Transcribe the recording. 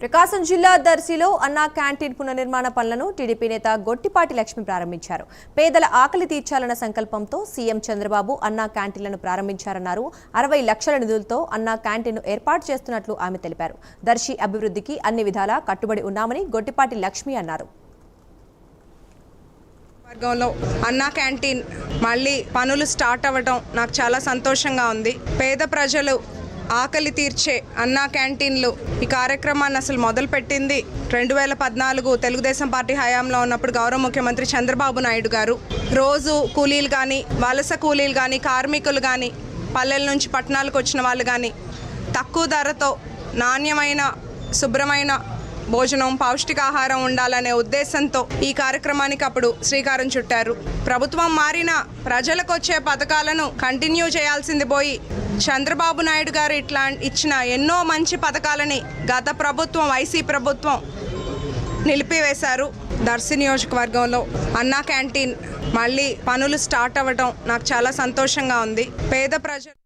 ప్రకాశం జిల్లా దర్శిలో అన్నా క్యాంటీన్ పునర్నిర్మాణ పనులను టీడీపీ నేత గొట్టిపాటి లక్ష్మి ప్రారంభించారు. పేదల ఆకలి తీర్చాలన్న సంకల్పంతో సీఎం చంద్రబాబు అన్నా క్యాంటీన్లను ప్రారంభించారన్నారు. అరవై లక్షల నిధులతో అన్నా క్యాంటీన్ను ఏర్పాటు చేస్తున్నట్లు ఆమె తెలిపారు. దర్శి అభివృద్ధికి అన్ని విధాలా కట్టుబడి ఉన్నామని గొట్టిపాటి లక్ష్మి అన్నారు. వర్గంలో అన్నా క్యాంటీన్ మళ్ళీ పనులు స్టార్ట్ అవ్వడం నాకు చాలా సంతోషంగా ఉంది. పేద ప్రజలు ఆకలి తీర్చే అన్నా క్యాంటీన్లు. ఈ కార్యక్రమాన్ని అసలు మొదలుపెట్టింది రెండు వేల పద్నాలుగు తెలుగుదేశం పార్టీ హయాంలో ఉన్నప్పుడు గౌరవ ముఖ్యమంత్రి చంద్రబాబు నాయుడు గారు. రోజు కూలీలు కానీ వలస కూలీలు కానీ కార్మికులు కానీ పల్లెల నుంచి పట్టణాలకు వచ్చిన వాళ్ళు కానీ తక్కువ ధరతో నాణ్యమైన శుభ్రమైన భోజనం పౌష్టికాహారం ఉండాలనే ఉద్దేశంతో ఈ కార్యక్రమానికి అప్పుడు శ్రీకారం చుట్టారు. ప్రభుత్వం మారిన ప్రజలకు వచ్చే పథకాలను కంటిన్యూ చేయాల్సింది పోయి చంద్రబాబు నాయుడు గారు ఇట్లా ఇచ్చిన ఎన్నో మంచి పథకాలని గత ప్రభుత్వం వైసీ ప్రభుత్వం నిలిపివేశారు. దర్శి నియోజకవర్గంలో అన్నా క్యాంటీన్ మళ్ళీ పనులు స్టార్ట్ అవ్వటం నాకు చాలా సంతోషంగా ఉంది. పేద ప్రజలు